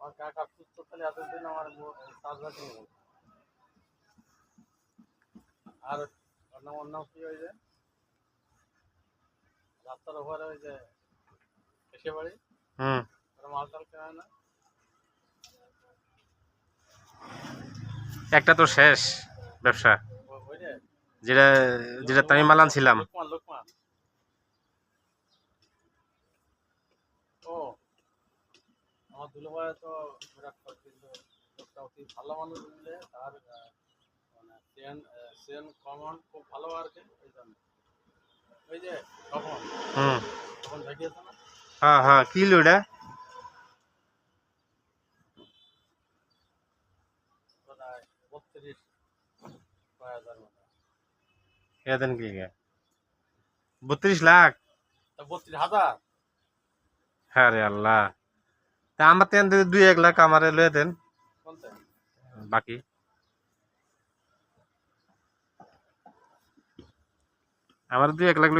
আমার কাকা সুস্থ তাহলে এতদিন আমার চাষবাস নিয়ে আর ওর নাম ওর নাম কি হয়েছে? রাস্তার ওপরে ওই যে এসে বাড়ি? হুম। কেনা না? একটা তো শেষ ব্যবসা। যেটা যেটা আমি মালান ছিলাম। আমার তো বিরাট কিন্তু লোকটা অতি ভালো মানুষ বুঝলে তার মানে সেন সেন কমন খুব ভালো আর কি ওই জন্য। ওই যে তখন হুম। তখন না? হ্যাঁ হ্যাঁ কি হাজার মতো। এদেন কি বত্রিশ লাখ? বত্রিশ হাজার? হ্যাঁ রে আল্লাহ। তা আমার তেন দুই এক লাখ আমারে লয়ে দেন। বাকি। আমার দুই এক লাখ